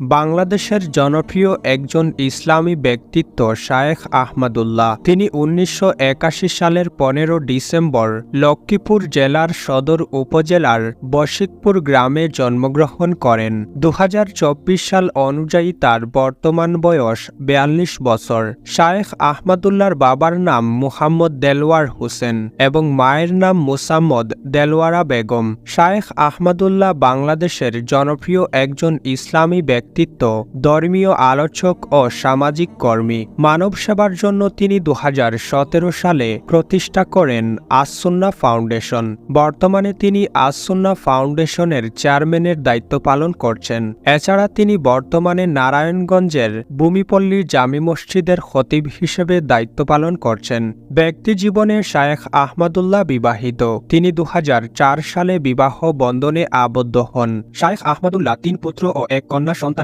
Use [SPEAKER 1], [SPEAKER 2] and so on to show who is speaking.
[SPEAKER 1] বাংলাদেশের জনপ্রিয় একজন ইসলামী ব্যক্তিত্ব শায়েখ আহমদুল্লাহ। তিনি উনিশশো একাশি সালের পনেরো ডিসেম্বর লক্ষ্মীপুর জেলার সদর উপজেলার বশিকপুর গ্রামে জন্মগ্রহণ করেন। দু হাজার চব্বিশ সাল অনুযায়ী তার বর্তমান বয়স বিয়াল্লিশ বছর। শায়েখ আহমদুল্লাহর বাবার নাম মুহাম্মদ দেলওয়ার হোসেন এবং মায়ের নাম মুসাম্মদ দেলওয়ারা বেগম। শায়েখ আহমদুল্লাহ বাংলাদেশের জনপ্রিয় একজন ইসলামী ব্যক্তিত্ব, ধর্মীয় আলোচক ও সামাজিক কর্মী। মানব সেবার জন্য তিনি দু হাজার সতেরো সালে প্রতিষ্ঠা করেন আসুন্না ফাউন্ডেশন। বর্তমানে তিনি আসুন্না ফাউন্ডেশনের চেয়ারম্যানের দায়িত্ব পালন করছেন। এছাড়া তিনি বর্তমানে নারায়ণগঞ্জের ভূমিপল্লী জামি মসজিদের খতিব হিসেবে দায়িত্ব পালন করছেন। ব্যক্তি জীবনে শায়েখ আহমদুল্লাহ বিবাহিত। তিনি দু হাজার চার সালে বিবাহ বন্ধনে আবদ্ধ হন। শায়েখ আহমদুল্লাহ তিন পুত্র ও এক কন্যা সন্তান